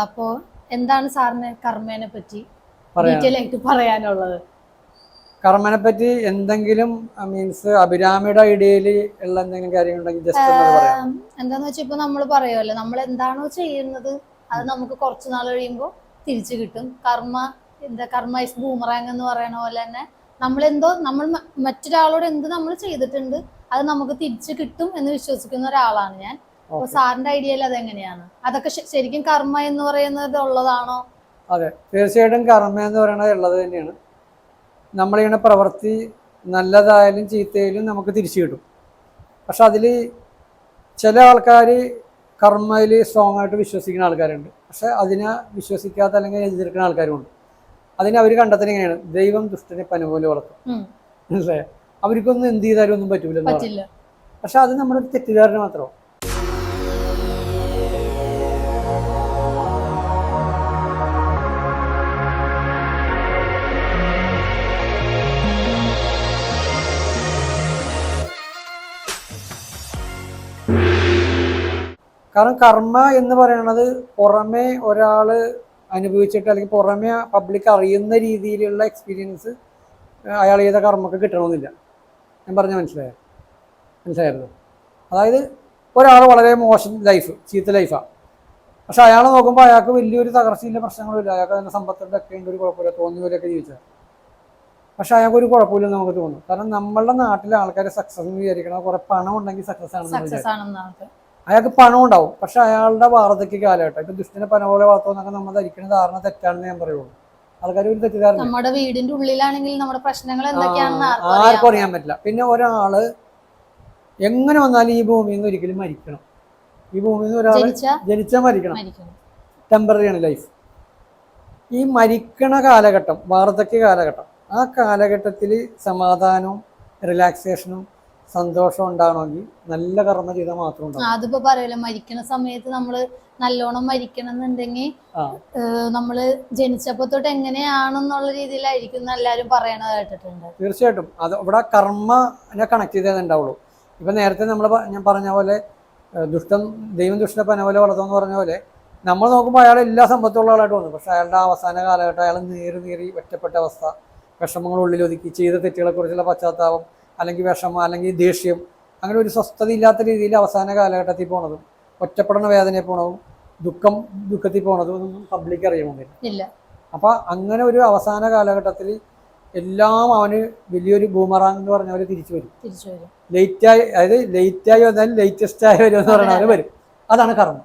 അപ്പോ എന്താണ് സാറിന് കർമ്മേനെ പറ്റി? ഡീറ്റെയിൽ ആയിട്ട് പറയാനുള്ളത്. കർമ്മനെ പറ്റി എന്തെങ്കിലും മീൻസ് അഭിരാമിയുടെ ഐഡിയയിൽ ഉള്ള എന്തെങ്കിലും ജസ്റ്റ് പറയാം ആം, എന്താന്ന് വെച്ചാൽ ഇപ്പൊ നമ്മൾ പറയുമല്ലോ നമ്മൾ എന്താണോ ചെയ്യുന്നത് അത് നമുക്ക് കുറച്ചു നാൾ കഴിയുമ്പോൾ തിരിച്ചു കിട്ടും. കർമ്മ എന്താ കർമ്മ ഇസ് ബൂമറാങ് എന്ന് പറയുന്ന പോലെ തന്നെ നമ്മൾ എന്തോ നമ്മൾ മറ്റൊരാളോട് എന്ത് നമ്മൾ ചെയ്തിട്ടുണ്ട് അത് നമുക്ക് തിരിച്ചു കിട്ടും എന്ന് വിശ്വസിക്കുന്ന ഒരാളാണ് ഞാൻ. അപ്പൊ. സാറിന്റെ ഐഡിയയിൽ അതെങ്ങനെയാണ്? അതൊക്കെ ശരിക്കും കർമ്മ എന്ന് പറയുന്നത് ഉള്ളതാണോ? അതെ. തീർച്ചയായിട്ടും കർമ്മ എന്ന് പറയുന്നത് ഉള്ളത് തന്നെയാണ്. ചെയ്യുന്ന പ്രവൃത്തി നല്ലതായാലും ചീത്തയായാലും നമുക്ക് തിരിച്ചു കിട്ടും. പക്ഷെ അതിൽ ചില ആൾക്കാർ കർമ്മയിൽ സ്ട്രോങ് ആയിട്ട് വിശ്വസിക്കുന്ന ആൾക്കാരുണ്ട്. പക്ഷെ അതിനെ വിശ്വസിക്കാത്ത അല്ലെങ്കിൽ എതിർക്കുന്ന ആൾക്കാരുമുണ്ട്. അതിനെ അവർ കണ്ടെത്തുന്നത് എങ്ങനെയാണ്? ദൈവം ദുഷ്ടനെ പനുപോലെ വളർത്തും. അല്ലേ അവർക്കൊന്നും എന്ത് ചെയ്താലും ഒന്നും പറ്റൂല പക്ഷെ അത് നമ്മുടെ തെറ്റിദ്ധാരണ മാത്രമാണ്. കാരണം കർമ്മ എന്ന് പറയുന്നത് പുറമേ ഒരാൾ അനുഭവിച്ചിട്ട് അല്ലെങ്കിൽ പുറമേ പബ്ലിക് അറിയുന്ന രീതിയിലുള്ള എക്സ്പീരിയൻസ് അയാൾ ചെയ്ത കർമ്മക്ക് കിട്ടണമെന്നില്ല. ഞാൻ പറഞ്ഞ മനസ്സിലായോ? മനസ്സിലായിരുന്നു അതായത് ഒരാൾ വളരെ മോശം ലൈഫ് ചീത്ത ലൈഫാണ് പക്ഷെ അയാൾ നോക്കുമ്പോൾ അയാൾക്ക് വലിയൊരു തകർച്ചയില്ല പ്രശ്നങ്ങളില്ല അയാൾക്ക് അതിന്റെ സമ്പത്തിന്റെ ഒക്കെ ഉണ്ട് ഒരു കുഴപ്പമില്ല. തോന്നിയ പോലെയൊക്കെ ജീവിച്ചാൽ പക്ഷെ അയാൾക്ക് ഒരു കുഴപ്പമില്ലെന്ന് നമുക്ക് തോന്നും. കാരണം നമ്മളുടെ നാട്ടിലെ ആൾക്കാരെ സക്സസ് എന്ന് വിചാരിക്കണം കുറെ പണം ഉണ്ടെങ്കിൽ സക്സസ് ആണെന്ന് വിചാരിക്കും. സക്സസ് ആണെന്നാണ്. അയാൾക്ക് പണം ഉണ്ടാവും. പക്ഷെ അയാളുടെ വാർദ്ധക്യ കാലഘട്ടം. ഇപ്പൊ ദുഷ്ടനെ പന പോലെ വളർത്തുമെന്നൊക്കെ നമ്മൾ ധരിക്കുന്ന ധാരണ തെറ്റാണെന്ന് ഞാൻ പറയുള്ളൂ. ആൾക്കാർ ഒരു തെറ്റിദ്ധാരണ നമ്മുടെ വീടിന്റെ ഉള്ളിലാണെങ്കിൽ നമ്മുടെ പ്രശ്നങ്ങൾ എന്തൊക്കെയാണെന്ന് ആർക്കും അറിയാൻ പറ്റില്ല. പിന്നെ ഒരാൾ എങ്ങനെ വന്നാലും ഈ ഭൂമിയിൽ നിന്ന് ഒരിക്കലും മരിക്കണം. ഈ ഭൂമിയിൽ നിന്ന് ഒരാൾ ജനിച്ച? ജനിച്ചാൽ മരിക്കണം. മരിക്കണം. ടെമ്പററി ആണ് ലൈഫ് ഈ മരിക്കണ കാലഘട്ടം വാർദ്ധക്യ കാലഘട്ടം ആ കാലഘട്ടത്തിൽ സമാധാനവും റിലാക്സേഷനും സന്തോഷവും ഉണ്ടാവണമെങ്കിൽ നല്ല കർമ്മ ചെയ്താൽ മാത്രം ഉണ്ടാവും അതിപ്പോ പറയല്ലോ മരിക്കണ സമയത്ത് നമ്മൾ നല്ലോണം മരിക്കണം എന്നുണ്ടെങ്കിൽ. നമ്മൾ ജനിച്ചപ്പോ തൊട്ട് എങ്ങനെയാണെന്നുള്ള രീതിയിലായിരിക്കും എല്ലാരും പറയണത് കേട്ടിട്ടുണ്ട്. തീർച്ചയായിട്ടും. അത് ഇവിടെ കർമ്മനെ കണക്ട് ചെയ്തേ ഉണ്ടാവുള്ളൂ. ഇപ്പൊ നേരത്തെ നമ്മൾ ഞാൻ പറഞ്ഞ പോലെ ദുഷ്ടം ദൈവം ദുഷ്ടനെ പന പോലെ വളർത്തുമെന്ന് പറഞ്ഞ പോലെ നമ്മൾ നോക്കുമ്പോൾ അയാൾ എല്ലാ സമ്പത്തുള്ള ആളായിട്ട് വന്നു. പക്ഷെ അയാളുടെ അവസാന കാലഘട്ടം അയാൾ നേരി നേരി ഒറ്റപ്പെട്ട അവസ്ഥ. വിഷമങ്ങൾ ഉള്ളിൽ ഒതുക്കി ചെയ്ത തെറ്റുകളെക്കുറിച്ചുള്ള പശ്ചാത്താപം അല്ലെങ്കിൽ വിഷമം അല്ലെങ്കിൽ ദേഷ്യം അങ്ങനെ ഒരു സ്വസ്ഥത ഇല്ലാത്ത രീതിയിൽ അവസാന കാലഘട്ടത്തിൽ പോണതും ഒറ്റപ്പെടുന്ന വേദനയിൽ പോണതും ദുഃഖം ദുഃഖത്തിൽ പോണതും ഒന്നും പബ്ലിക് അറിയണമെന്നില്ല ഇല്ല. അപ്പൊ അങ്ങനെ ഒരു അവസാന കാലഘട്ടത്തിൽ എല്ലാം അവന് വലിയൊരു ബൂമറാങ് എന്ന് പറഞ്ഞ പോലെ തിരിച്ചു വരും. ലേറ്റായി അതായത് ലേറ്റായി വന്നാലും ലേറ്റസ്റ്റ് ആയി വരും എന്ന് പറയുന്ന വരും. അതാണ് കർമ്മം.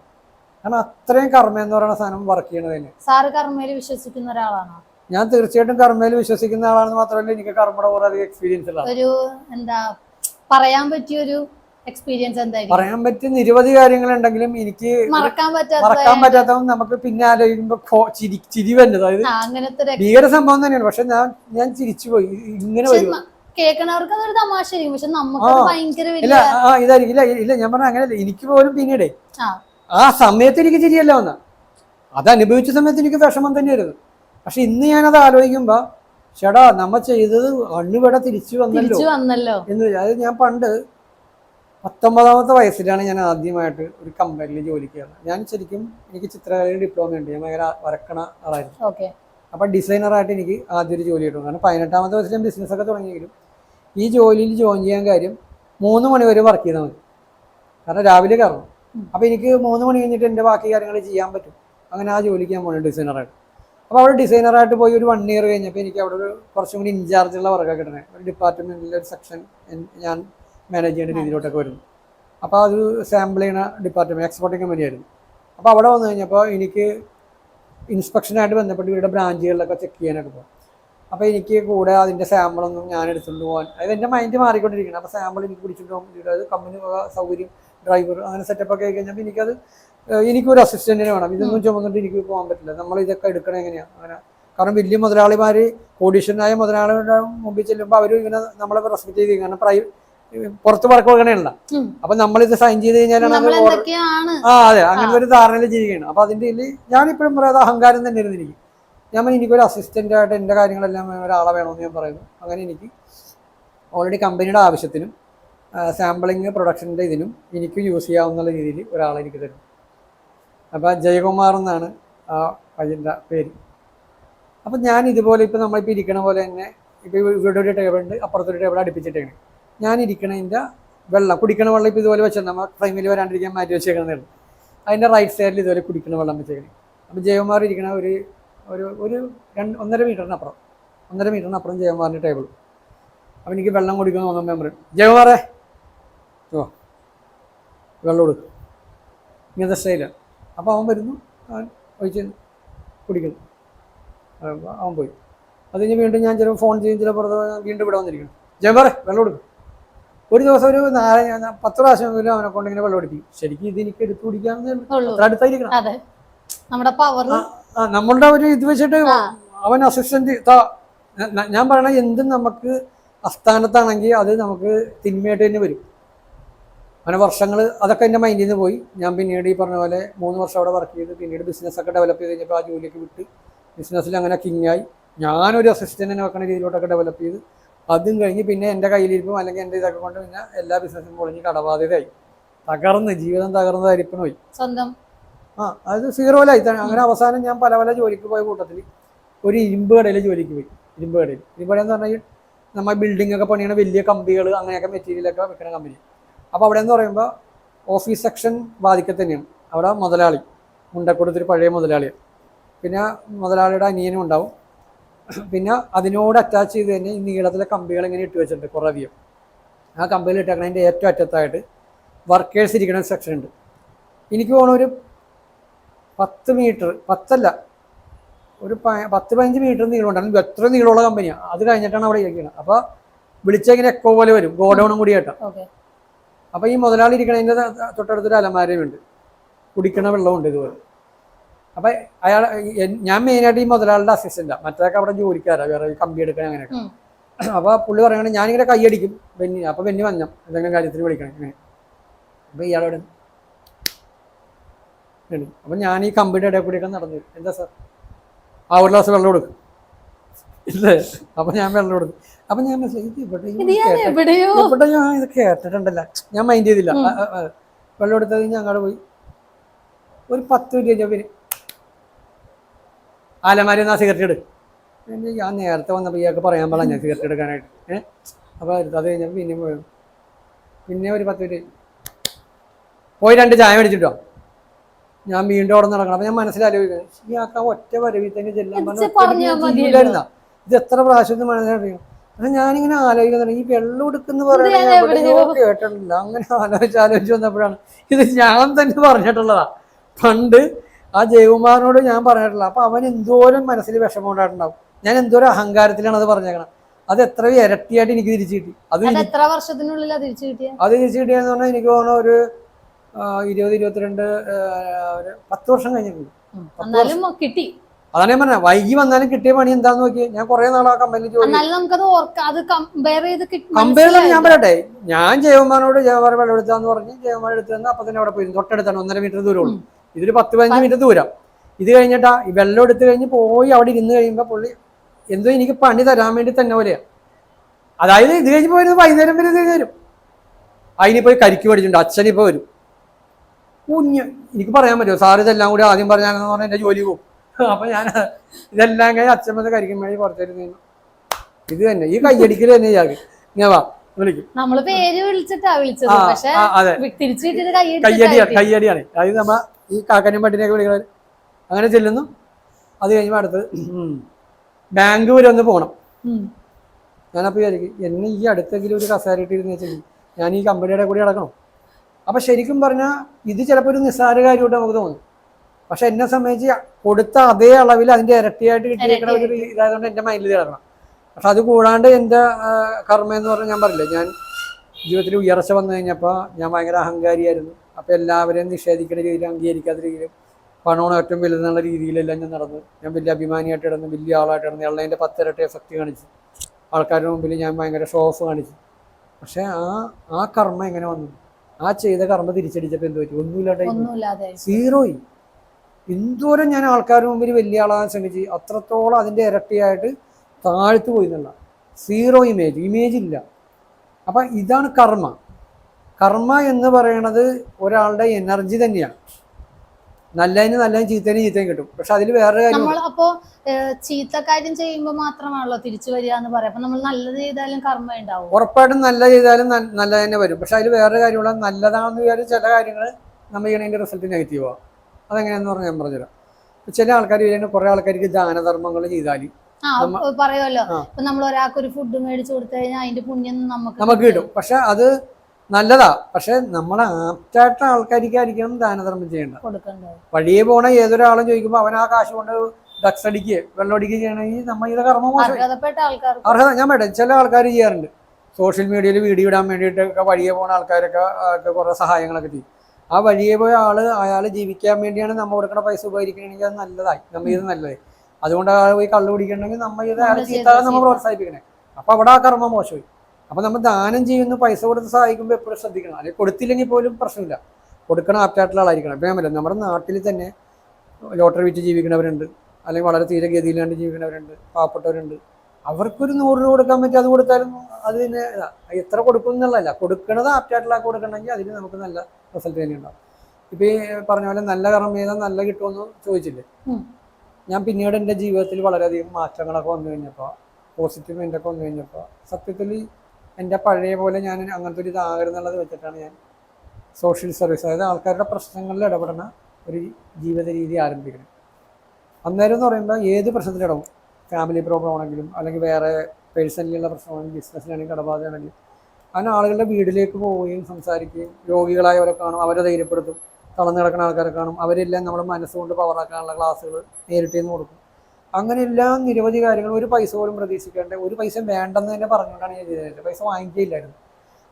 കാരണം അത്രയും കർമ്മ എന്ന് പറയുന്ന സാധനം വർക്ക് ചെയ്യണതന്നെ സാറ് കർമ്മയിൽ വിശ്വസിക്കുന്ന ഒരാളാണോ? ഞാൻ തീർച്ചയായിട്ടും കർമ്മയിൽ വിശ്വസിക്കുന്ന ആളാണെന്ന് മാത്രമല്ല എനിക്ക് കർമ്മയുടെ കുറെ അധികം എക്സ്പീരിയൻസ് ഉള്ള ഒരു എന്താ പറയാൻ പറ്റിയൊരു എക്സ്പീരിയൻസ് എന്തായിരിക്കും? പറയാൻ പറ്റിയ നിരവധി കാര്യങ്ങളുണ്ടെങ്കിലും എനിക്ക് മറക്കാൻ മറക്കാൻ പറ്റാത്ത നമുക്ക് പിന്നെ ആലോചിക്കുമ്പോ ചിരി ചിരി വരുന്നത് അതായത് അങ്ങനത്തെ ഭീകര സംഭവം തന്നെയാണ്. പക്ഷെ ഞാൻ ഞാൻ ചിരിച്ചു പോയി ഇങ്ങനെ വരും കേൾക്കണവർക്ക് അതൊരു തമാശയായിരിക്കും. പക്ഷെ നമുക്ക്. ഭയങ്കര ഇല്ല ആ ഇതായിരിക്കും. ഇല്ല ഇല്ല ഞാൻ പറഞ്ഞ അങ്ങനെയല്ല. എനിക്ക് പോലും പിന്നീടേ ആ. ആ സമയത്ത് എനിക്ക് ചിരിയല്ല വന്ന അത് അനുഭവിച്ച സമയത്ത് എനിക്ക് വിഷമം തന്നെയായിരുന്നു. പക്ഷെ ഇന്ന് ഞാനത് ആലോചിക്കുമ്പോ ചേടാ നമ്മ ചെയ്തത് കണ്ണുവിടെ തിരിച്ചു വന്നല്ലോ. വന്നല്ലോ. എന്ന് അതായത് ഞാൻ പണ്ട് പത്തൊമ്പതാമത്തെ വയസ്സിലാണ് ഞാൻ ആദ്യമായിട്ട് ഒരു കമ്പനിയിൽ ജോലിക്ക് കയറുന്നത്. ഞാൻ ശരിക്കും എനിക്ക് ചിത്രകലയിൽ ഡിപ്ലോമ ഉണ്ട്. ഞാൻ ഭയങ്കര വരക്കണ ആളായിരുന്നു. അപ്പൊ ഡിസൈനർ ഡിസൈനറായിട്ട് എനിക്ക് ആദ്യം ഒരു ജോലി കിട്ടും. കാരണം പതിനെട്ടാമത്തെ വയസ്സിൽ ഞാൻ ബിസിനസ് ഒക്കെ തുടങ്ങിയെങ്കിലും ഈ ജോലിയിൽ ജോയിൻ ചെയ്യാൻ കാര്യം മൂന്ന് മണി വരെ വർക്ക് ചെയ്താൽ മതി. കാരണം രാവിലെ കയറണം. അപ്പൊ എനിക്ക് മൂന്ന് മണി കഴിഞ്ഞിട്ട് എന്റെ ബാക്കി കാര്യങ്ങൾ ചെയ്യാൻ പറ്റും. അങ്ങനെ ആ ജോലിക്ക് ഞാൻ പോകണം ഡിസൈനറായിട്ട് അപ്പോൾ അവിടെ ഡിസൈനറായിട്ട് പോയി ഒരു വൺ ഇയർ കഴിഞ്ഞപ്പോൾ എനിക്ക് അവിടെ ഒരു കുറച്ചും കൂടി ഇൻചാർജുള്ള വർക്കൊക്കെ കിട്ടണേ ഒരു ഡിപ്പാർട്ട്മെന്റിലെ ഒരു സെക്ഷൻ ഞാൻ മാനേജ് ചെയ്യേണ്ട രീതിയിലോട്ടൊക്കെ വരുന്നു. അപ്പോൾ അത് സാമ്പിൾ ചെയ്യുന്ന ഡിപ്പാർട്ട്മെന്റ് എക്സ്പോർട്ടിംഗ് കമ്പനി ആയിരുന്നു. അപ്പോൾ അവിടെ വന്നു കഴിഞ്ഞപ്പോൾ എനിക്ക് ഇൻസ്പെക്ഷനായിട്ട് ബന്ധപ്പെട്ട് ഇവരുടെ ബ്രാഞ്ചുകളിലൊക്കെ ചെക്ക് ചെയ്യാനൊക്കെ പോകും അപ്പോൾ എനിക്ക് കൂടെ അതിന്റെ സാമ്പിളൊന്നും ഞാൻ എടുത്തുകൊണ്ട് പോകാൻ അതായത് എന്റെ മൈൻഡ് മാറിക്കൊണ്ടിരിക്കണം. അപ്പോൾ സാമ്പിൾ എനിക്ക് പിടിച്ചിട്ട് പോകും അതായത് കമ്പനി സൗകര്യം ഡ്രൈവർ അങ്ങനെ സെറ്റപ്പ് ഒക്കെ ആയി കഴിഞ്ഞപ്പോൾ എനിക്കത് എനിക്കൊരു അസിസ്റ്റന്റിനെ വേണം. ഇതൊന്നും ചുമന്നിട്ട് എനിക്ക് പോകാൻ പറ്റില്ല. നമ്മൾ ഇതൊക്കെ എടുക്കണേ എങ്ങനെയാണ് അങ്ങനെ. കാരണം വലിയ മുതലാളിമാർ ഓഡീഷനായ മുതലാളികളുടെ മുമ്പിൽ ചെല്ലുമ്പോൾ അവർ ഇങ്ങനെ നമ്മളെ റെസ്പെക്ട് ചെയ്ത് കാരണം പ്രൈ പുറത്ത് വർക്ക് കൊടുക്കണേണ്ട. അപ്പൊ നമ്മളിത് സൈൻ ചെയ്ത് കഴിഞ്ഞാലാണ് ആ അതെ. അങ്ങനെ ഒരു ധാരണയിൽ ജീവിക്കണം അപ്പൊ അതിന്റെ ഇതിൽ ഞാനിപ്പോഴും പറയാതെ അഹങ്കാരം തന്നെ ആയിരുന്നു എനിക്ക്. ഞാൻ എനിക്കൊരു അസിസ്റ്റന്റ് ആയിട്ട് എന്റെ കാര്യങ്ങളെല്ലാം ഒരാളെ വേണമെന്ന് ഞാൻ പറയുന്നു. അങ്ങനെ എനിക്ക് ഓൾറെഡി കമ്പനിയുടെ ആവശ്യത്തിനും സാമ്പിളിങ് പ്രൊഡക്ഷന്റെ ഇതിനും എനിക്ക് യൂസ് ചെയ്യാവുന്ന രീതിയിൽ ഒരാളെ എനിക്ക് തരും അപ്പോൾ ജയകുമാർ എന്നാണ് ആ പയ്യന്റെ പേര്. അപ്പം ഞാൻ ഇതുപോലെ ഇപ്പം നമ്മളിപ്പോൾ ഇരിക്കണ പോലെ തന്നെ ഇപ്പോൾ ഇവിടെ ഒരു ടേബിൾ ഉണ്ട്. അപ്പുറത്തൊരു ടേബിൾ അടുപ്പിച്ചിട്ടേക്കണ്. ഞാൻ ഇരിക്കണതിന്റെ വെള്ളം കുടിക്കണ വെള്ളം ഇപ്പോൾ ഇതുപോലെ വെച്ചാൽ നമ്മൾ ഫ്രെയിമിൽ വരാണ്ടിരിക്കാൻ മാറ്റി വെച്ചേക്കണതേ ഉള്ളൂ. അതിന്റെ റൈറ്റ് സൈഡിൽ ഇതുപോലെ കുടിക്കണ വെള്ളം വെച്ചേക്കണേ. അപ്പോൾ ജയകുമാർ ഇരിക്കണ ഒരു ഒരു ഒരു രണ്ട് ഒന്നര മീറ്ററിനപ്പുറം ഒന്നര മീറ്ററിനപ്പുറം ജയകുമാറിന്റെ ടേബിൾ അപ്പം എനിക്ക് വെള്ളം കുടിക്കുന്ന തോന്നുമ്പോൾ മെമ്പർ ജയകുമാറേ ഓ വെള്ളം കൊടുക്കും. ഇങ്ങനത്തെ സ്റ്റൈലാണ് അപ്പോൾ അവൻ വരുന്നു. അവൻ ഒഴിച്ച് കുടിക്കുന്നു. അവൻ പോയി. അത് കഴിഞ്ഞ് വീണ്ടും ഞാൻ ചിലപ്പോൾ ഫോൺ ചെയ്യും ചില പുറത്ത് വീണ്ടും ഇവിടെ വന്നിരിക്കണം ജയകുമാറേ വെള്ളം കൊടുക്കും. ഒരു ദിവസം ഒരു നാല് പത്ത് പ്രാവശ്യം പ്രാവശ്യമെങ്കിലും അവനെ കൊണ്ട് ഇങ്ങനെ വെള്ളം കുടിക്കും ശരിക്കും ഇത് എനിക്ക് എടുത്ത് കുടിക്കാമെന്ന് അടുത്തായിരിക്കണം. നമ്മുടെ പവർ നമ്മളുടെ ഒരു ഇത് വെച്ചിട്ട് അവൻ അസിസ്റ്റന്റ് ഞാൻ പറയണ എന്തും നമുക്ക് അസ്ഥാനത്താണെങ്കിൽ അത് നമുക്ക് തിന്മയായിട്ട് തന്നെ വരും. അങ്ങനെ വർഷങ്ങൾ അതൊക്കെ എന്റെ മൈൻഡിൽ നിന്ന് പോയി. ഞാൻ പിന്നീട് ഈ പറഞ്ഞ പോലെ മൂന്ന് വർഷം അവിടെ വർക്ക് ചെയ്ത് പിന്നീട് ബിസിനസ്സൊക്കെ ഡെവലപ്പ് ചെയ്ത് കഴിഞ്ഞപ്പോൾ ആ ജോലിയൊക്കെ വിട്ട് ബിസിനസ്സിൽ അങ്ങനെ കിങ്ങായി ഞാനൊരു അസിസ്റ്റന്റിനെ വെക്കണ രീതിയിലോട്ടൊക്കെ ഡെവലപ്പ് ചെയ്ത് അതും കഴിഞ്ഞ് പിന്നെ എന്റെ കയ്യിലിരിപ്പും അല്ലെങ്കിൽ എന്റെ ഇതൊക്കെ കൊണ്ട് പിന്നെ എല്ലാ ബിസിനസ്സും പൊളിഞ്ഞ് കടബാധ്യതയായി. തകർന്ന് ജീവിതം തകർന്ന് പോയി. സ്വന്തം. ആ അത് സീറോയിലായി അങ്ങനെ അവസാനം ഞാൻ പല പല ജോലിക്ക് പോയ കൂട്ടത്തിൽ ഒരു ഇരുമ്പ് കടയിൽ ജോലിക്ക് പോയി. ഇരുമ്പ് കടയിൽ ഇരുമ്പ് കടയെന്ന് എന്ന് പറഞ്ഞാൽ നമ്മൾ ബിൽഡിംഗ് ഒക്കെ പണിയണ വലിയ കമ്പികൾ അങ്ങനെയൊക്കെ മെറ്റീരിയലൊക്കെ വെക്കണ കമ്പനി അപ്പോൾ അവിടെ എന്ന് പറയുമ്പോൾ ഓഫീസ് സെക്ഷൻ ബാധിക്കെ തന്നെയാണ്. അവിടെ മുതലാളി മുണ്ടക്കൂടത്തിൽ പഴയ മുതലാളിയാണ് പിന്നെ മുതലാളിയുടെ അനിയനും ഉണ്ടാവും. പിന്നെ അതിനോട് അറ്റാച്ച് ചെയ്ത് തന്നെ ഈ നീളത്തിലെ കമ്പികൾ ഇങ്ങനെ ഇട്ട് വെച്ചിട്ടുണ്ട് കുറവിയും. ആ കമ്പികൾ ഇട്ടേക്കണതിന്റെ ഏറ്റവും അറ്റത്തായിട്ട് വർക്കേഴ്സ് ഇരിക്കുന്ന സെക്ഷൻ ഉണ്ട്. എനിക്ക് പോകണ ഒരു പത്ത് മീറ്റർ പത്തല്ല ഒരു പത്ത് പതിനഞ്ച് മീറ്റർ നീളമുണ്ടായിരുന്നു എത്ര നീളമുള്ള കമ്പനിയാണ് അത് കഴിഞ്ഞിട്ടാണ് അവിടെ ഇരിക്കുന്നത്. അപ്പോൾ വിളിച്ചെങ്ങനെ എക്കോ പോലെ വരും. ഗോഡൗണും കൂടി ഓക്കെ അപ്പോൾ ഈ മുതലാളി ഇരിക്കണതിന്റെ തൊട്ടടുത്തൊരു അലമാരയുണ്ട് കുടിക്കണ വെള്ളമുണ്ട് ഇതുപോലെ. അപ്പം അയാൾ ഞാൻ മെയിനായിട്ട് ഈ മുതലാളിയുടെ അസിസ്റ്റന്റാണ് മറ്റൊക്കെ അവിടെ ജോലിക്കാരാണ് വേറെ കമ്പി എടുക്കണ അങ്ങനെയൊക്കെ. അപ്പോൾ പുള്ളി പറയണേ ഞാനിങ്ങനെ കൈയടിക്കും ബെന്നി അപ്പോൾ ബെന്നി വന്നം എന്തെങ്കിലും കാര്യത്തിന് വിളിക്കണം. ഇങ്ങനെ. അപ്പോൾ ഇയാളോട് അപ്പം ഞാൻ ഈ കമ്പിയുടെ ഇടയിൽ കൂടിയൊക്കെ നടന്നു. എന്താ സാർ? ആ ഒരു ഗ്ലാസ് വെള്ളം കൊടുക്കും. ഇല്ലേ? അപ്പം ഞാൻ വെള്ളം കൊടുക്കും അപ്പം ഞാൻ ഇവിടെ എവിടെയോ ഇത് കേട്ടിട്ടുണ്ടല്ലോ. ഞാൻ മൈൻഡ് ചെയ്തില്ല. വെള്ളം എടുത്തത് ഞാൻ അങ്ങോട്ട് പോയി. ഒരു പത്ത് മിനിറ്റ് കഴിഞ്ഞാൽ പിന്നെ ആലമാരി എന്നാ സിഗരറ്റ് എടു പിന്നെ ഞാൻ നേരത്തെ വന്നപ്പോൾ ഇയാൾക്ക് പറയാൻ പാടാ ഞാൻ സിഗരറ്റ് എടുക്കാനായിട്ട്. ഏഹ് അപ്പോൾ അത് കഴിഞ്ഞപ്പോൾ പിന്നെ പോയി. പിന്നെ ഒരു പത്ത് മിനിറ്റ് പോയി രണ്ട് ചായ മേടിച്ചിട്ടോ. ഞാൻ വീണ്ടും അവിടെ നടക്കണം. അപ്പൊ ഞാൻ മനസ്സിലാലോചിക്കുന്നത് ഇയാൾക്ക് ആ ഒറ്റ വരവിൽ തന്നെ ചെല്ലാൻ ഇത് പറഞ്ഞ പറഞ്ഞാ മതിയല്ലോ. ഇത് എത്ര പ്രാവശ്യം ഒന്ന് അപ്പൊ ഞാനിങ്ങനെ ആലോചിക്കുന്നുണ്ട് ഈ വെള്ളം എടുക്കുന്ന പറയുന്നത് കേട്ടിട്ടില്ല. അങ്ങനെ ആലോചിച്ച് ആലോചിച്ച് വന്നപ്പോഴാണ്. ഇത് ഞാൻ തന്നെ പറഞ്ഞിട്ടുള്ളതാ. പണ്ട് ആ ജയകുമാറിനോട് ഞാൻ പറഞ്ഞിട്ടില്ല അപ്പൊ അവൻ എന്തോരം മനസ്സിൽ വിഷമം ഉണ്ടായിട്ടുണ്ടാവും. ഞാൻ എന്തോരം അഹങ്കാരത്തിലാണ് അത് പറഞ്ഞേക്കണം അത് എത്ര ഇരട്ടിയായിട്ട് എനിക്ക് തിരിച്ചു കിട്ടി. അത് അത് എത്ര വർഷത്തിനുള്ളിൽ തിരിച്ചു കിട്ടിയ? അത് തിരിച്ചു കിട്ടിയെന്ന് പറഞ്ഞാൽ എനിക്ക് തോന്നുന്നു ഒരു ഇരുപത് ഇരുപത്തിരണ്ട് ഒരു പത്ത് വർഷം കഴിഞ്ഞിട്ടുണ്ട്. കിട്ടി. അതാണ് ഞാൻ പറഞ്ഞത് വൈകി വന്നാലും കിട്ടിയ പണി എന്താന്ന് നോക്കി ഞാൻ കുറെ നാൾ ആ കമ്പനിയിൽ ജോലി. അത് കമ്പയർ ചെയ്ത് ഞാൻ. പറയട്ടെ ഞാൻ ജയകുമാറിനോട് ജയകുമാർ വെള്ളം എടുത്താന്ന് പറഞ്ഞ് ജയകുമാർ എടുത്തു തന്നെ അപ്പൊ തന്നെ അവിടെ പോയി. തൊട്ടടുത്താണ് ഒന്നര മീറ്റർ ദൂരമുള്ളൂ. ഇതൊരു പത്ത് പതിനഞ്ച് മീറ്റർ ദൂരം. ഇത് കഴിഞ്ഞിട്ടാ ഈ വെള്ളം എടുത്തു കഴിഞ്ഞ് പോയി അവിടെ ഇരുന്ന് കഴിയുമ്പോൾ പുള്ളി എന്തോ എനിക്ക് പണി തരാൻ വേണ്ടി തന്നെ പോലെയാ. അതായത് ഇത് കഴിഞ്ഞ് പോയത് വൈകുന്നേരം വരെ ഇത് തരും. അതിനിപ്പോ കരിക്ക് പഠിച്ചിട്ടുണ്ട് അച്ഛനിപ്പോ വരും. കുഞ്ഞ് എനിക്ക് പറയാൻ പറ്റുമോ? സാർ ഇതെല്ലാം കൂടി ആദ്യം പറഞ്ഞാൽ എന്റെ ജോലി പോകും. അപ്പൊ ഞാൻ ഇതെല്ലാം കഴിഞ്ഞ് അച്ഛമ്മ കരിക്കും വേണ്ടി പുറത്തേക്ക് ഇത് തന്നെ. ഈ കയ്യടിക്കൽ തന്നെ ഇയാൾക്ക്. ഞാൻ വാ വിളിക്കും. നമ്മൾ പേര് വിളിച്ചിട്ടാ വിളിച്ചത്. ആ പക്ഷെ ആ, തിരിച്ചു കിട്ടിയത് കയ്യടിയാണ് കയ്യടിയാണ് അതായത് നമ്മ ഈ കാക്കനും പട്ടിനെയൊക്കെ വിളിക്കുന്നത് അങ്ങനെ ചെല്ലുന്നു. അത് കഴിയുമ്പോൾ അടുത്ത് ബാങ്ക് വരെ ഒന്ന് പോകണം ഞാനപ്പോൾ വിചാരിക്കും എന്നെ ഈ അടുത്തെങ്കിലും ഒരു കസാര ഇട്ടിരുന്ന് വെച്ചാൽ ഞാൻ ഈ കമ്പനിയുടെ കൂടി അടക്കണം അപ്പം ശരിക്കും പറഞ്ഞാൽ ഇത് ചിലപ്പോൾ ഒരു നിസ്സാര കാര്യമായിട്ട് നമുക്ക് തോന്നും. പക്ഷെ എന്നെ സംബന്ധിച്ച് കൊടുത്ത അതേ അളവിൽ അതിന്റെ ഇരട്ടിയായിട്ട് കിട്ടിയിരിക്കണ ഒരു ഇതായതുകൊണ്ട് എന്റെ മൈൻഡിൽ കിടക്കണം പക്ഷെ അത് കൂടാണ്ട് എന്റെ കർമ്മ എന്ന് പറഞ്ഞാൽ ഞാൻ പറഞ്ഞില്ല ഞാൻ ജീവിതത്തിൽ ഉയർച്ച വന്നു കഴിഞ്ഞപ്പോൾ ഞാൻ ഭയങ്കര അഹങ്കാരിയായിരുന്നു. അപ്പോൾ എല്ലാവരെയും നിഷേധിക്കുന്ന രീതിയിൽ അംഗീകരിക്കാത്ത രീതിയിലും പണമാണ് ഏറ്റവും വലുതെന്നുള്ള രീതിയിലെല്ലാം ഞാൻ നടന്നു. ഞാൻ വലിയ അഭിമാനിയായിട്ട് ഇടന്ന് വലിയ ആളായിട്ട് കിടന്നു. എന്റെ പത്തിരട്ടി എഫക്റ്റ് കാണിച്ചു. ആൾക്കാരുടെ മുമ്പിൽ ഞാൻ ഭയങ്കര ഷോ ഓഫ് കാണിച്ചു. പക്ഷെ ആ ആ കർമ്മ എങ്ങനെ വന്നു? ആ ചെയ്ത കർമ്മ തിരിച്ചടിച്ചപ്പോൾ എന്ത് പറ്റി? ഒന്നുമില്ലാണ്ടായി സീറോയി എന്തോരം ഞാൻ ആൾക്കാരുടെ മുമ്പിൽ വലിയ ആളാകാൻ ശ്രമിച്ച് അത്രത്തോളം അതിന്റെ ഇരട്ടിയായിട്ട് താഴ്ത്തു പോയി എന്നുള്ള സീറോ ഇമേജ് ഇമേജ് ഇല്ല. അപ്പം ഇതാണ് കർമ്മ. കർമ്മ എന്ന് പറയണത് ഒരാളുടെ എനർജി തന്നെയാണ്. നല്ലതിന് നല്ലതിന് ചീത്തതിന് ചീത്തയും കിട്ടും. പക്ഷെ അതിൽ വേറെ കാര്യം നമ്മൾ അപ്പോ ചീത്ത കാര്യം ചെയ്യുമ്പോൾ മാത്രമാണല്ലോ തിരിച്ചു വരിക എന്ന് പറയാം അപ്പൊ നമ്മൾ നല്ലത് ചെയ്താലും കർമ്മ ഉണ്ടാവും. ഉറപ്പായിട്ടും നല്ല ചെയ്താലും നല്ലത് നല്ല തന്നെ വരും. പക്ഷെ അതിൽ വേറൊരു കാര്യമുള്ള നല്ലതാണെന്ന് വിചാരിച്ച ചില കാര്യങ്ങൾ നമ്മൾ ചെയ്യണതിന്റെ റിസൾട്ട് നെഗറ്റീവ് ആവും. അതെങ്ങനെയാണെന്ന് പറഞ്ഞാൽ ഞാൻ പറഞ്ഞുതരാം. ചില ആൾക്കാർ ചെയ്യുന്ന കുറെ ആൾക്കാർക്ക് ദാനധർമ്മങ്ങൾ ചെയ്താൽ പറയുമല്ലോ ഇപ്പൊ നമ്മൾ ഒരാൾക്ക് ഒരു ഫുഡ് മേടിച്ചു കൊടുത്തു കഴിഞ്ഞാൽ അതിന്റെ പുണ്യം നമുക്ക് നമുക്ക് കിട്ടും. പക്ഷെ അത് നല്ലതാ. പക്ഷെ നമ്മളെ ആപ്റ്റായിട്ട് ആൾക്കാർക്കായിരിക്കണം ദാനധർമ്മം ചെയ്യേണ്ടത്. വഴിയെ പോണ ഏതൊരാളും ചോദിക്കുമ്പോൾ അവൻ ആ കാശ് കൊണ്ട് ഡ്രഗ്സ് അടിക്കുക വെള്ളം അടിക്കുക ചെയ്യണമെങ്കിൽ നമ്മൾ ഇത് കർമ്മം അർഹത ഞാൻ വേണ്ട ചില ആൾക്കാർ ചെയ്യാറുണ്ട്. സോഷ്യൽ മീഡിയയിൽ വീഡിയോ ഇടാൻ വേണ്ടിയിട്ടൊക്കെ വഴിയെ പോണ ആൾക്കാരൊക്കെ കുറേ സഹായങ്ങളൊക്കെ ചെയ്യും. ആ വഴിയെ പോയ ആൾ അയാൾ ജീവിക്കാൻ വേണ്ടിയാണ് നമ്മൾ കൊടുക്കുന്ന പൈസ ഉപകരിക്കണമെങ്കിൽ അത് നല്ലതായി. നമ്മൾ ഇത് നല്ലത് അതുകൊണ്ട് ആ പോയി കള്ളു പിടിക്കണമെങ്കിൽ നമ്മൾ ഇത് അയാൾ ചീത്താതെ നമ്മൾ. പ്രോത്സാഹിപ്പിക്കണേ. അപ്പൊ അവിടെ ആ കർമ്മം മോശമായി. അപ്പൊ നമ്മൾ ദാനം ചെയ്യുന്നു പൈസ കൊടുത്ത് സഹായിക്കുമ്പോൾ എപ്പോഴും ശ്രദ്ധിക്കണം. അല്ലെങ്കിൽ കൊടുത്തില്ലെങ്കിൽ പോലും പ്രശ്നമില്ല. കൊടുക്കണ ആപ്റ്റായിട്ടുള്ള ആളായിരിക്കണം. ഇപ്പം അല്ല നമ്മുടെ നാട്ടിൽ തന്നെ ലോട്ടറി വിറ്റ് ജീവിക്കുന്നവരുണ്ട് അല്ലെങ്കിൽ വളരെ തീരെ ഗതിയിലാണ്ട് ജീവിക്കുന്നവരുണ്ട് പാവപ്പെട്ടവരുണ്ട്. അവർക്കൊരു നൂറ് രൂപ കൊടുക്കാൻ പറ്റും അത് കൊടുത്താലും അതിന്. എത്ര കൊടുക്കും എന്നുള്ളതല്ല. കൊടുക്കണത് ആപ്റ്റായിട്ടുള്ള കൊടുക്കണമെങ്കിൽ അതിന് നമുക്ക് നല്ല റിസൾട്ട് തന്നെ ഉണ്ടാവും. ഇപ്പം ഈ പറഞ്ഞ പോലെ നല്ല കർമ്മം ചെയ്താൽ നല്ല കിട്ടുമെന്ന് ചോദിച്ചില്ലേ? ഞാൻ പിന്നീട് എന്റെ ജീവിതത്തിൽ വളരെയധികം മാറ്റങ്ങളൊക്കെ വന്നു കഴിഞ്ഞപ്പോൾ പോസിറ്റീവ് മൈൻഡൊക്കെ വന്നു കഴിഞ്ഞപ്പോൾ സത്യത്തിൽ എന്റെ പഴയ പോലെ ഞാൻ അങ്ങനത്തെ ഒരു ഇതാകരുന്നുള്ളത് വെച്ചിട്ടാണ് ഞാൻ സോഷ്യൽ സർവീസ് അതായത് ആൾക്കാരുടെ പ്രശ്നങ്ങളിൽ ഇടപെടുന്ന ഒരു ജീവിത രീതി ആരംഭിക്കുന്നത്. അന്നേരം എന്ന് പറയുമ്പോൾ ഏത് പ്രശ്നത്തിലിടവും ഫാമിലി പ്രോബ്ലം ആണെങ്കിലും അല്ലെങ്കിൽ വേറെ പേഴ്സണലിയുള്ള പ്രശ്നമാണെങ്കിലും ബിസിനസ്സിലാണെങ്കിൽ കടബാധയാണെങ്കിലും അങ്ങനെ ആളുകളുടെ വീട്ടിലേക്ക് പോവുകയും സംസാരിക്കുകയും രോഗികളായവരെ കാണും അവരെ ധൈര്യപ്പെടുത്തും തളർന്നു കിടക്കുന്ന ആൾക്കാരെ കാണും അവരെല്ലാം നമ്മുടെ മനസ്സുകൊണ്ട് പവറാക്കാനുള്ള ക്ലാസ്സുകൾ നേരിട്ട് നിന്ന് കൊടുക്കും. അങ്ങനെ എല്ലാ നിരവധി കാര്യങ്ങൾ ഒരു പൈസ പോലും പ്രതീക്ഷിക്കേണ്ട ഒരു പൈസ വേണ്ടെന്ന് തന്നെ പറഞ്ഞുകൊണ്ടാണ് ഞാൻ ചെയ്തത്. പൈസ വാങ്ങിക്കില്ലായിരുന്നു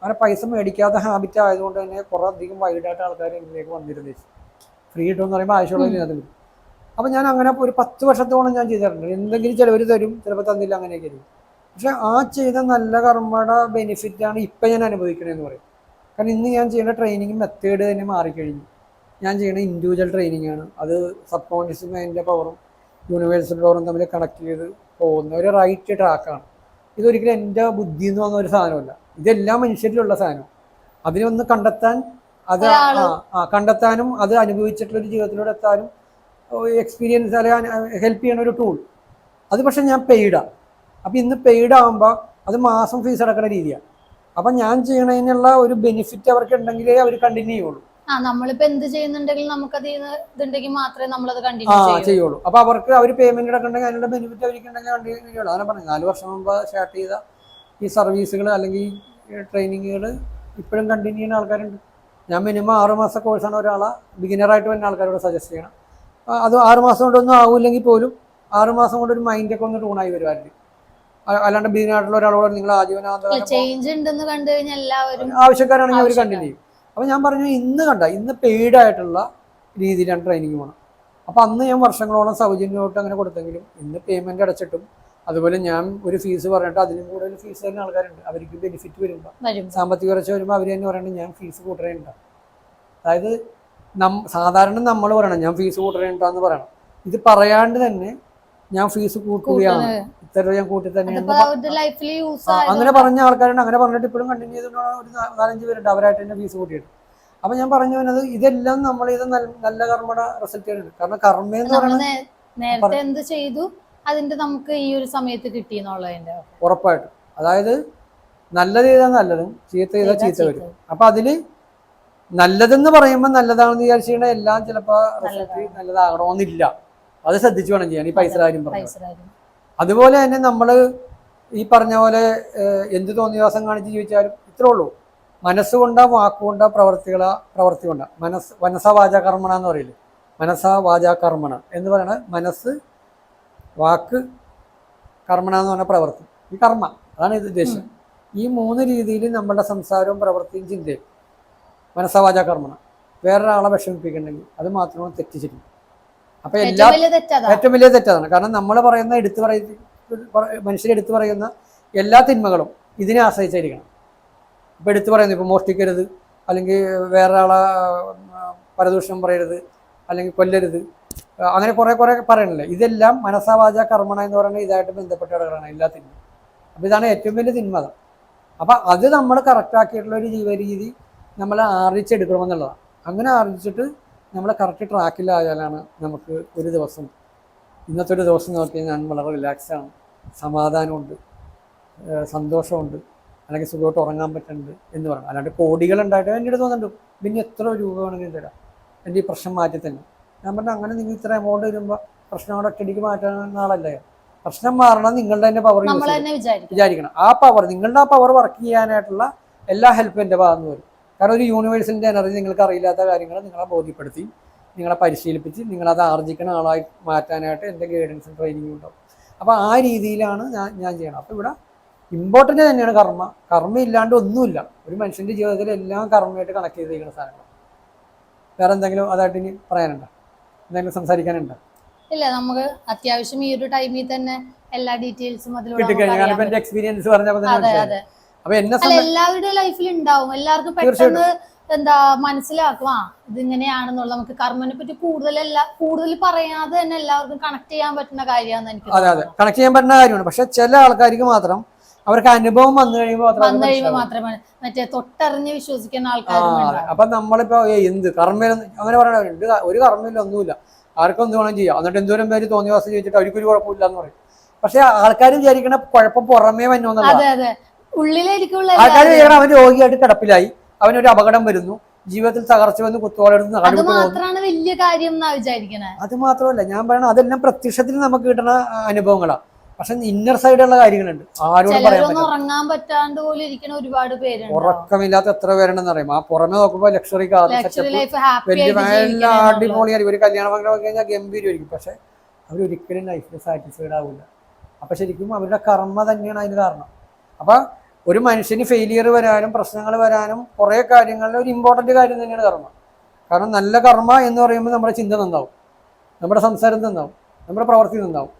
അങ്ങനെ പൈസ മേടിക്കാത്ത ഹാബിറ്റ് ആയതുകൊണ്ട് തന്നെ കുറേ അധികം വൈഡായിട്ട് ആൾക്കാർ എന്നിലേക്ക് വന്നിരുന്നു. ഫ്രീ കിട്ടുമെന്ന് പറയുമ്പോൾ ആവശ്യമുള്ള അതിന് വരും അപ്പം ഞാൻ അങ്ങനെ ഒരു പത്ത് വർഷത്തോളം ഞാൻ ചെയ്തിട്ടുണ്ട്. എന്തെങ്കിലും ചിലവർ തരും ചിലപ്പോൾ തന്നില്ല അങ്ങനെയൊക്കെ തരും പക്ഷെ ആ ചെയ്ത നല്ല കർമ്മയുടെ ബെനിഫിറ്റാണ് ഇപ്പം ഞാൻ അനുഭവിക്കണതെന്ന് പറയും. കാരണം ഇന്ന് ഞാൻ ചെയ്യുന്ന ട്രെയിനിങ് മെത്തേഡ് തന്നെ മാറിക്കഴിഞ്ഞു. ഞാൻ ചെയ്യുന്ന ഇൻഡിവിജ്വൽ ട്രെയിനിങ് ആണ്. അത് സബ് കോൺഷ്യസ് മൈൻഡിന്റെ പവറും യൂണിവേഴ്സൽ പവറും തമ്മിൽ കണക്ട് ചെയ്ത് പോകുന്ന ഒരു റൈറ്റ് ട്രാക്കാണ് ഇതൊരിക്കലും എന്റെ ബുദ്ധി എന്ന് പറഞ്ഞ ഒരു സാധനമല്ല. ഇതെല്ലാം മനുഷ്യരിലുള്ള സാധനം. അതിനൊന്ന് കണ്ടെത്താൻ അത് ആ ആ കണ്ടെത്താനും അത് അനുഭവിച്ചിട്ടുള്ള ഒരു ജീവിതത്തിലൂടെ എത്താനും എക്സ്പീരിയൻസ് അല്ലെങ്കിൽ ഹെൽപ്പ് ചെയ്യണ ഒരു ടൂൾ അത് പക്ഷെ ഞാൻ പെയ്ഡാണ് അപ്പം ഇന്ന് പെയ്ഡ് ആകുമ്പോൾ അത് മാസം ഫീസ് അടക്കുന്ന രീതിയാണ് അപ്പം ഞാൻ ചെയ്യണതിനുള്ള ഒരു ബെനിഫിറ്റ് അവർക്ക് ഉണ്ടെങ്കിലേ അവർ കണ്ടിന്യൂ ചെയ്യുള്ളൂ. ആ നമ്മളിപ്പോ എന്ത് ചെയ്യുന്നുണ്ടെങ്കിൽ നമുക്കത് ഇതുണ്ടെങ്കിൽ മാത്രമേ നമ്മളത് അത് കണ്ടിന്യൂ ചെയ്യൂ ചെയ്യുള്ളൂ. അപ്പോൾ അവർക്ക് അവർ പേയ്മെന്റ് അടക്കണ്ടെങ്കിൽ അതിനുള്ള ബെനിഫിറ്റ് അവർക്ക് ഉണ്ടെങ്കിൽ കണ്ടിന്യൂ ചെയ്യുള്ളൂ. അങ്ങനെ പറഞ്ഞു നാല് വർഷം മുമ്പ് സ്റ്റാർട്ട് ചെയ്ത ഈ സർവീസുകൾ അല്ലെങ്കിൽ ട്രെയിനിങ്ങുകൾ ഇപ്പോഴും കണ്ടിന്യൂ ചെയ്യുന്ന ആൾക്കാരുണ്ട്. ഞാൻ മിനിമം ആറ് മാസ കോഴ്സാണ് ഒരാളെ. ബിഗിനറായിട്ട് വരുന്ന ആൾക്കാരോട് സജസ്റ്റ് ചെയ്യണം. അത് ആറുമാസം കൊണ്ടൊന്നും ആവില്ലെങ്കിൽ പോലും ആറുമാസം കൊണ്ട് ഒരു മൈൻഡൊക്കെ ഒന്ന് ടൂണായി വരുമായിരുന്നു അല്ലാണ്ട് ബീനായിട്ടുള്ള ഒരാളോട് നിങ്ങൾ ആജീവനാന്ത ചേഞ്ച് ഉണ്ടെന്ന് കണ്ടു കഴിഞ്ഞാൽ എല്ലാവരും ആവശ്യക്കാരാണെങ്കിൽ അവർ. കണ്ടിന്യൂ ചെയ്യും അപ്പോൾ ഞാൻ പറഞ്ഞു ഇന്ന് കണ്ട ഇന്ന് പെയ്ഡ് ആയിട്ടുള്ള രീതിയിലാണ് ട്രെയിനിങ് പോകണം അപ്പോൾ അന്ന് ഞാൻ വർഷങ്ങളോളം സൗജന്യമായിട്ട് അങ്ങനെ കൊടുത്തെങ്കിലും ഇന്ന് പേയ്മെന്റ് അടച്ചിട്ടും അതുപോലെ ഞാൻ ഒരു ഫീസ് പറഞ്ഞിട്ട് അതിലും കൂടുതൽ ഫീസ് തന്നെ ആൾക്കാരുണ്ട്. അവർക്ക് ബെനിഫിറ്റ് വരുമ്പോൾ വരും സാമ്പത്തിക കുറച്ച് വരുമ്പോൾ അവർ തന്നെ പറയുന്നത് ഞാൻ ഫീസ് കൂട്ടറേണ്ട അതായത് സാധാരണ നമ്മൾ പറയണം ഞാൻ ഫീസ് കൂട്ടണെന്ന് പറയണം. ഇത് പറയാണ്ട് തന്നെ ഞാൻ ഫീസ് കൂട്ടുകയാണ്. ഇത്ര ഞാൻ കൂട്ടി തന്നെയാണ് അങ്ങനെ പറഞ്ഞ ആൾക്കാരുണ്ട്. അങ്ങനെ പറഞ്ഞിട്ട് ഇപ്പോഴും കണ്ടിന്യൂ ചെയ്തുകൊണ്ടാണ് ഒരു നാലഞ്ച് പേരുണ്ട്. അവരായിട്ട് തന്നെ ഫീസ് കൂട്ടിയിട്ട്. അപ്പൊ ഞാൻ പറഞ്ഞു വന്നത് ഇതെല്ലാം നമ്മൾ ഇത് നല്ല കർമ്മയുടെ റിസൾട്ട് ആണ് കാരണം കർമ്മ എന്ന് പറയുന്നത് നേരത്തെ എന്ത് ചെയ്തു? അതിന്റെ നമുക്ക് ഈ ഒരു സമയത്ത് കിട്ടി എന്നുള്ളതിന്റെ ഉറപ്പായിട്ടും. അതായത് നല്ലത് ചെയ്താൽ നല്ലതും ചീത്ത ചെയ്താൽ ചീത്ത വരും. അപ്പൊ അതിൽ നല്ലതെന്ന് പറയുമ്പോൾ നല്ലതാണെന്ന് വിചാരിച്ചാൽ എല്ലാം ചിലപ്പോൾ റെസിപ്പി നല്ലതാകണമെന്നില്ല അത് ശ്രദ്ധിച്ചു വേണം ചെയ്യാൻ ഈ പൈസ കാര്യം പറഞ്ഞു അതുപോലെ തന്നെ നമ്മൾ ഈ പറഞ്ഞ പോലെ എന്ത് തോന്നിവാസം കാണിച്ച് ജീവിച്ചാലും ഇത്രേ ഉള്ളൂ. മനസ്സുകൊണ്ടാ വാക്കുകൊണ്ടാ പ്രവർത്തികളാ പ്രവർത്തി കൊണ്ടാ മനസ്സ് മനസ്സ വാചാകർമ്മണ എന്ന് പറയില്ലേ? മനസ്സ വാചാകർമ്മണ എന്ന് പറയണ മനസ്സ് വാക്ക് കർമ്മണ എന്ന് പറഞ്ഞ പ്രവർത്തി. ഈ കർമ്മ അതാണ് ഇത് ഉദ്ദേശം. ഈ മൂന്ന് രീതിയിൽ നമ്മുടെ സംസാരവും പ്രവൃത്തിയും ചിന്തയും. മനസ്സ വാച കർമ്മണ വേറൊരാളെ വിഷമിപ്പിക്കണമെങ്കിൽ അത് മാത്രമാണ് തെറ്റിച്ചിരിക്കും. അപ്പൊ എല്ലാ ഏറ്റവും വലിയ തെറ്റാണ് കാരണം നമ്മൾ പറയുന്ന എടുത്തു പറയുന്ന മനുഷ്യരെ എടുത്തു പറയുന്ന എല്ലാ തിന്മകളും ഇതിനെ ആശ്രയിച്ചായിരിക്കണം. ഇപ്പം എടുത്തു പറയുന്നത് ഇപ്പം മോഷ്ടിക്കരുത് അല്ലെങ്കിൽ വേറൊരാളെ പരദൂഷണം പറയരുത് അല്ലെങ്കിൽ കൊല്ലരുത് അങ്ങനെ കുറേ കുറേ പറയണില്ലേ? ഇതെല്ലാം മനസ്സാവാച കർമ്മണ എന്ന് പറയുന്നത് ഇതായിട്ട് ബന്ധപ്പെട്ട കിടക്കണം എല്ലാ തിന്മ അപ്പോൾ ഇതാണ് ഏറ്റവും വലിയ തിന്മത. അപ്പം അത് നമ്മൾ കറക്റ്റാക്കിയിട്ടുള്ള ഒരു ജീവിത രീതി നമ്മൾ ആർജിച്ചെടുക്കണമെന്നുള്ളതാണ് അങ്ങനെ ആർജിച്ചിട്ട് നമ്മൾ കറക്റ്റ് ട്രാക്കിലായാലാണ് നമുക്ക് ഒരു ദിവസം ഇന്നത്തെ ഒരു ദിവസം നോക്കി ഞാൻ വളരെ റിലാക്സാണ് ആണ്. സമാധാനമുണ്ട്. സന്തോഷമുണ്ട്. അല്ലെങ്കിൽ സുഖമായിട്ട് ഉറങ്ങാൻ പറ്റുന്നുണ്ട് എന്ന് പറയണം. അല്ലാണ്ട് കോടികൾ ഉണ്ടായിട്ട് എന്റെ അടുത്ത് തോന്നുന്നുണ്ട് പിന്നെ എത്ര രൂപ വേണമെങ്കിലും തരാം? എന്റെ ഈ പ്രശ്നം മാറ്റി തന്നെ. ഞാൻ പറഞ്ഞു അങ്ങനെ നിങ്ങൾ ഇത്ര എമൗണ്ട് വരുമ്പോൾ പ്രശ്നം അവിടെ ഒറ്റയടിക്ക് മാറ്റാൻ ആളല്ലേ? പ്രശ്നം മാറണം നിങ്ങളുടെ തന്നെ പവർ വിചാരിക്കണം. ആ പവർ നിങ്ങളുടെ ആ പവർ വർക്ക് ചെയ്യാനായിട്ടുള്ള എല്ലാ ഹെൽപ്പും എന്റെ ഭാഗത്തുനിന്ന് വരും. കാരണം ഒരു യൂണിവേഴ്സിന്റെ എനർജി നിങ്ങൾക്ക് അറിയില്ലാത്ത കാര്യങ്ങൾ നിങ്ങളെ ബോധ്യപ്പെടുത്തി നിങ്ങളെ പരിശീലിപ്പിച്ച് നിങ്ങളത് ആർജിക്കുന്ന ആളായി മാറ്റാനായിട്ട് എന്റെ ഗൈഡൻസും ട്രെയിനിങ്ങും ഉണ്ടാവും. അപ്പോൾ ആ രീതിയിലാണ് ഞാൻ ഞാൻ ചെയ്യണം അപ്പോൾ ഇവിടെ ഇമ്പോർട്ടന്റ് തന്നെയാണ് കർമ്മ. കർമ്മ ഇല്ലാണ്ട് ഒന്നുമില്ല. ഒരു മനുഷ്യന്റെ ജീവിതത്തിൽ എല്ലാം കർമ്മമായിട്ട് കണക്ട് ചെയ്തിരിക്കുന്ന സാധനങ്ങൾ വേറെ എന്തെങ്കിലും അതായിട്ട് ഇനി പറയാനുണ്ടോ? എന്തെങ്കിലും സംസാരിക്കാനുണ്ടോ? ഇല്ല നമുക്ക് അത്യാവശ്യം ഈ ഒരു ടൈമിൽ തന്നെ എല്ലാ ഡീറ്റെയിൽസും അതിലൂടെ എക്സ്പീരിയൻസ് പറഞ്ഞപ്പോൾ മനസ്സിലായി എന്നെ എല്ലാവരുടെ ലൈഫിൽ ഉണ്ടാവും. എല്ലാവർക്കും പെട്ടെന്ന് എന്താ മനസ്സിലാക്കും. ആ ഇതിങ്ങനെയാണെന്നുള്ള നമുക്ക് കർമ്മനെ പറ്റി കൂടുതൽ കൂടുതൽ പറയാതെ തന്നെ എല്ലാവർക്കും കണക്ട് ചെയ്യാൻ പറ്റുന്ന കാര്യമാണെന്ന് എനിക്ക് അതെ അതെ. കണക്ട് ചെയ്യാൻ പറ്റുന്ന കാര്യമാണ്. പക്ഷെ ചില ആൾക്കാർക്ക് മാത്രം അവർക്ക് അനുഭവം വന്നു കഴിയുമ്പോൾ വന്നു കഴിയുമ്പോൾ. മാത്രമേ മറ്റേ തൊട്ടറിഞ്ഞ് വിശ്വസിക്കുന്ന ആൾക്കാർ. അപ്പൊ നമ്മളിപ്പോ എന്ത് കർമ്മം അങ്ങനെ പറയണവരുണ്ട് ഒരു കർമ്മമില്ല ഒന്നുമില്ല. ആർക്കും എന്ത് വേണം ചെയ്യാം. എന്നിട്ട് എന്തോരം പേര് തോന്നിയ ദിവസം ചോദിച്ചിട്ട് അവർക്കൊരു കുഴപ്പമില്ല എന്ന് പറയും. പക്ഷെ ആൾക്കാർ വിചാരിക്കണ കുഴപ്പം പുറമേ വന്നോന്നല്ല. ആൾക്കാർ വിചാരിക്കണം അവൻ രോഗിയായിട്ട് കിടപ്പിലായി. അവനൊരു അപകടം വരുന്നു. ജീവിതത്തിൽ തകർച്ച വന്ന് കുത്തുവാളെടുത്ത് അത് മാത്രമാണ് വലിയ കാര്യം എന്നാ വിചാരിക്കണേ. അത് മാത്രമല്ല ഞാൻ പറയണ അതെല്ലാം പ്രത്യക്ഷത്തിൽ നമുക്ക് കിട്ടുന്ന അനുഭവങ്ങളാണ് പക്ഷെ ഇന്നർ സൈഡുള്ള കാര്യങ്ങളുണ്ട്. ആരോടും പറയാൻ ഉറങ്ങാൻ പറ്റാണ്ട് പോലും ഇരിക്കുന്ന ഒരുപാട് പേരുണ്ട്. ഉറക്കമില്ലാത്ത എത്ര പേരുണ്ടെന്ന് അറിയാം ആ പുറമെ നോക്കുമ്പോ ലക്ഷറി കാർ വലിയ എല്ലാ അടിപൊളിയായിരിക്കും ഒരു കല്യാണം മംഗളം കഴിഞ്ഞാൽ ഗംഭീരമായിരിക്കും പക്ഷെ അവരൊരിക്കലും ലൈഫിൽ സാറ്റിസ്ഫൈഡ് ആവില്ല. അപ്പൊ ശരിക്കും അവരുടെ കർമ്മ തന്നെയാണ് അതിന് കാരണം. അപ്പൊ ഒരു മനുഷ്യന് ഫെയിലിയർ വരാനും പ്രശ്നങ്ങൾ വരാനും കുറേ കാര്യങ്ങളിൽ ഒരു ഇമ്പോർട്ടന്റ് കാര്യം തന്നെയാണ് കർമ്മ. കാരണം നല്ല കർമ്മ എന്ന് പറയുമ്പോൾ നമ്മുടെ ചിന്ത നന്നാവും. നമ്മുടെ സംസാരം നന്നാവും. നമ്മുടെ പ്രവൃത്തി നന്നാവും.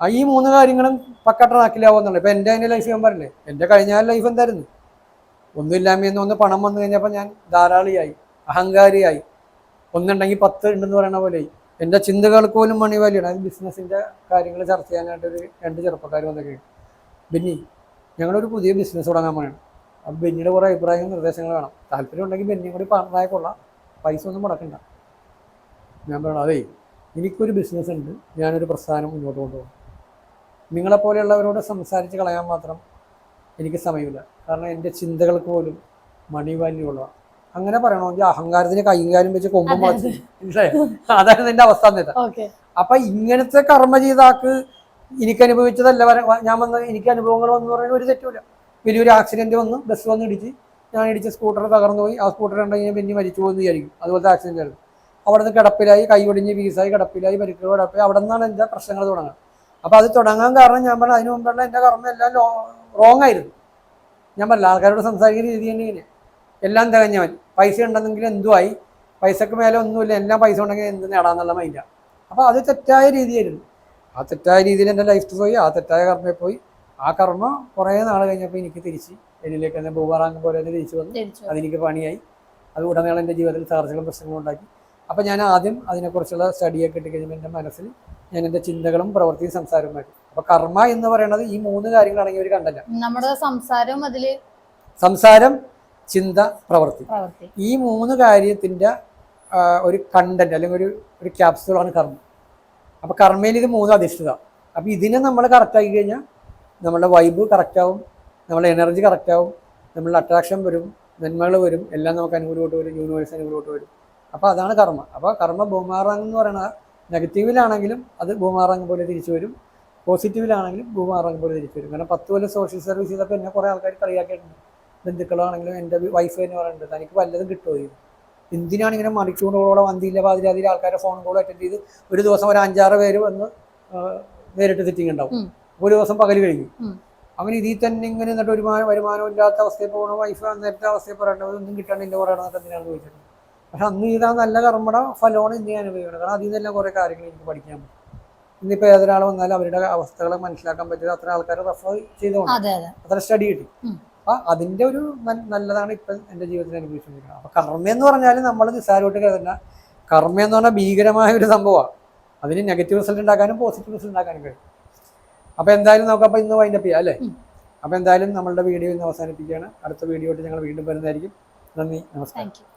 ആ ഈ മൂന്ന് കാര്യങ്ങളും പക്ക എന്നുള്ളത്. ഇപ്പൊ എന്റെ അതിന്റെ ലൈഫ് ഞാൻ പറഞ്ഞില്ലേ. എന്റെ കഴിഞ്ഞ ലൈഫ് എന്തായിരുന്നു? ഒന്നുമില്ലാമെന്ന് ഒന്ന് പണം വന്നു കഴിഞ്ഞപ്പോൾ ഞാൻ ധാരാളിയായി അഹങ്കാരിയായി. ഒന്നുണ്ടെങ്കിൽ പത്ത് ഉണ്ടെന്ന് പറയുന്ന പോലെ എന്റെ ചിന്തകൾക്ക് പോലും മണി വാല്യാണ് അത് ബിസിനസ്സിന്റെ കാര്യങ്ങൾ ചർച്ച ചെയ്യാനായിട്ട് ഒരു രണ്ട് ചെറുപ്പക്കാർ വന്നൊക്കെ ബെന്നി ഞങ്ങളൊരു പുതിയ ബിസിനസ് തുടങ്ങാൻ പോകണം അപ്പം ബെന്നിയുടെ കുറേ അഭിപ്രായങ്ങൾ നിർദ്ദേശങ്ങൾ വേണം. താല്പര്യം ഉണ്ടെങ്കിൽ ബെന്നിയും കൂടി പാർട്ണറായി കൊള്ളാം. പൈസ ഒന്നും മുടക്കണ്ട. ഞാൻ പറയണം അതേ എനിക്കൊരു ബിസിനസ് ഉണ്ട്. ഞാനൊരു പ്രസ്ഥാനം മുന്നോട്ട് കൊണ്ടുപോകും. നിങ്ങളെപ്പോലെയുള്ളവരോട് സംസാരിച്ച് കളയാൻ മാത്രം എനിക്ക് സമയമില്ല. കാരണം എന്റെ ചിന്തകൾക്ക് പോലും മണി വാല്യൂ ഉള്ളതാണ് അങ്ങനെ പറയണമെങ്കിൽ അഹങ്കാരത്തിന് കാലും വെച്ച് കൊമ്പും അതായത്? അതായിരുന്നു എന്റെ അവസ്ഥ അപ്പൊ ഇങ്ങനത്തെ കർമ്മ ചെയ്ത ആൾക്ക് എനിക്ക് അനുഭവിച്ചതല്ല ഞാൻ വന്ന എനിക്ക് അനുഭവങ്ങൾ വന്നു പറയുന്നത് ഒരു തെറ്റുമില്ല. വലിയൊരു ആക്സിഡന്റ് വന്ന് ബസ് വന്ന് ഇടിച്ച് ഞാൻ ഇടിച്ച സ്കൂട്ടർ തകർന്നു പോയി. ആ സ്കൂട്ടർ ഉണ്ടെങ്കിൽ ഞാൻ പിന്നെ മരിച്ചു പോകുന്നു വിചാരിക്കും. അതുപോലത്തെ ആക്സിഡന്റ് ആയിരുന്നു. അവിടെ നിന്ന് കിടപ്പിലായി കൈ ഒടിഞ്ഞ് പീസായി കിടപ്പിലായി പരിക്കുകൾ കിടപ്പിൽ അവിടെ നിന്നാണ് എന്റെ പ്രശ്നങ്ങൾ തുടങ്ങുന്നത്. അപ്പോൾ അത് തുടങ്ങാൻ കാരണം ഞാൻ പറഞ്ഞ അതിന് മുമ്പുള്ള എന്റെ കർമ്മം എല്ലാം റോങ് ആയിരുന്നു. ഞാൻ പറഞ്ഞില്ല ആൾക്കാരോട് സംസാരിക്കുന്ന രീതി തന്നെ ഇങ്ങനെ. എല്ലാം തികഞ്ഞവൻ. പൈസ ഉണ്ടെന്നെങ്കിൽ എന്തുമായി പൈസക്ക് മേലെ ഒന്നുമില്ല. എല്ലാം പൈസ ഉണ്ടെങ്കിൽ എന്ത് നേടാന്നുള്ള മൈൻഡാണ് അപ്പോൾ അത് തെറ്റായ രീതിയായിരുന്നു. ആ തെറ്റായ രീതിയിൽ എന്റെ ലൈഫ് പോയി ആ തെറ്റായ കർമ്മയിൽ പോയി. ആ കർമ്മ കുറേ നാൾ കഴിഞ്ഞപ്പോൾ എനിക്ക് തിരിച്ച് എന്നിലേക്ക് തന്നെ ഭൂമാറാങ്കം പോലെ തന്നെ തിരിച്ചു വന്നു. അതെനിക്ക് പണിയായി. അത് ഉടനീളം എന്റെ ജീവിതത്തിൽ തകർച്ചകളും പ്രശ്നങ്ങളും ഉണ്ടാക്കി. അപ്പോൾ ഞാൻ ആദ്യം അതിനെക്കുറിച്ചുള്ള സ്റ്റഡിയൊക്കെ ഇട്ട് കഴിഞ്ഞപ്പോൾ എന്റെ മനസ്സിൽ ഞാൻ എന്റെ ചിന്തകളും പ്രവൃത്തിയും സംസാരവും മാറ്റി അപ്പോൾ കർമ്മ എന്ന് പറയുന്നത് ഈ മൂന്ന് കാര്യങ്ങളാണെങ്കിൽ ഒരു കണ്ടല്ല. നമ്മുടെ സംസാരം അതിൽ സംസാരം ചിന്ത പ്രവൃത്തി. ഈ മൂന്ന് കാര്യത്തിന്റെ ഒരു കണ്ടന്റ് അല്ലെങ്കിൽ ഒരു ഒരു ക്യാപ്സ്യൂളാണ് കർമ്മ. അപ്പോൾ കർമ്മയിൽ ഇത് മൂന്ന് അധിഷ്ഠിത. അപ്പോൾ ഇതിനെ നമ്മൾ കറക്റ്റ് ആക്കി കഴിഞ്ഞാൽ നമ്മളുടെ വൈബ് കറക്റ്റ് ആവും നമ്മളുടെ എനർജി കറക്റ്റ് ആവും നമ്മളുടെ അട്രാക്ഷൻ വരും നന്മകൾ വരും എല്ലാം നമുക്ക് അനുകൂലമായിട്ട് വരും യൂണിവേഴ്സ് അനുകൂലമായിട്ട് വരും. അപ്പോൾ അതാണ് കർമ്മ. അപ്പോൾ കർമ്മ ഭൂമാറാങ് എന്ന് പറയുന്നത് നെഗറ്റീവിലാണെങ്കിലും അത് ഭൂമാറാങ് പോലെ തിരിച്ചു വരും. പോസിറ്റീവിലാണെങ്കിലും ഭൂമാറാങ് പോലെ തിരിച്ചു വരും. കാരണം പത്ത് കൊല്ലം സോഷ്യൽ സർവീസ് ചെയ്തപ്പോൾ എന്നെ കുറേ ആൾക്കാർ കളിയാക്കിയിട്ടുണ്ട്. ബന്ധുക്കളാണെങ്കിലും എന്റെ വൈഫ് എന്ന് പറയുന്നുണ്ട്. തനിക്ക് വല്ലതും കിട്ടുമോ ഇത്? എന്തിനാണ് ഇങ്ങനെ മണിക്കൂറുകളോളം വന്തിയില്ല പാതിരാതിരി ആൾക്കാരുടെ ഫോൺ കോൾ അറ്റൻഡ് ചെയ്ത് ഒരു ദിവസം ഒരു അഞ്ചാറ് പേര് വന്ന് നേരിട്ട് സിറ്റിംഗ് ഉണ്ടാവും. ഒരു ദിവസം പകൽ കഴിഞ്ഞു. അങ്ങനെ ഇതിൽ തന്നെ ഇങ്ങനെ എന്നിട്ട് ഒരു വരുമാനം ഇല്ലാത്ത അവസ്ഥയിൽ പോകണ വൈഫ് നേരത്തെ അവസ്ഥയിൽ പറയേണ്ടത് ഒന്നും കിട്ടാണ്ട് കുറേ നടന്നിട്ട് എന്തിനാണ് ചോദിച്ചത്. പക്ഷെ അന്ന് ഇതാ നല്ല കർമ്മട ഫലമാണ് ഇന്ന് ഞാൻ അനുഭവിക്കുന്നത് കാരണം അതിൽ നിന്നെല്ലാം കുറേ കാര്യങ്ങൾ എനിക്ക് പഠിക്കാൻ പറ്റും. ഇന്നിപ്പോൾ ഏതൊരാൾ വന്നാലും അവരുടെ അവസ്ഥകളെ മനസ്സിലാക്കാൻ പറ്റിയത് അത്ര ആൾക്കാരെ റെഫർ അതെ അത്ര സ്റ്റഡി കിട്ടി. അപ്പൊ അതിന്റെ ഒരു നല്ലതാണ് ഇപ്പം എന്റെ ജീവിതത്തിൽ അനുഭവിച്ചുകൊണ്ടിരിക്കുന്നത് അപ്പൊ കർമ്മ എന്ന് പറഞ്ഞാൽ നമ്മൾ നിസ്സാരമായിട്ട് കരുതണ്ട. കർമ്മ എന്ന് പറഞ്ഞാൽ ഭീകരമായ ഒരു സംഭവമാണ് അതിന് നെഗറ്റീവ് റിസൾട്ട് ഉണ്ടാക്കാനും പോസിറ്റീവ് റിസൾട്ട് ഉണ്ടാക്കാനും കഴിയും. അപ്പൊ എന്തായാലും നമുക്ക് അപ്പൊ ഇന്ന് വൈൻഡപ്പ് ചെയ്യാം അല്ലേ? അപ്പോൾ അപ്പൊ എന്തായാലും നമ്മളുടെ വീഡിയോ ഇന്ന് അവസാനിപ്പിക്കുകയാണ്. അടുത്ത വീഡിയോ ആയിട്ട് ഞങ്ങൾ വീണ്ടും വരുന്നതായിരിക്കും. നന്ദി നമസ്കാരം.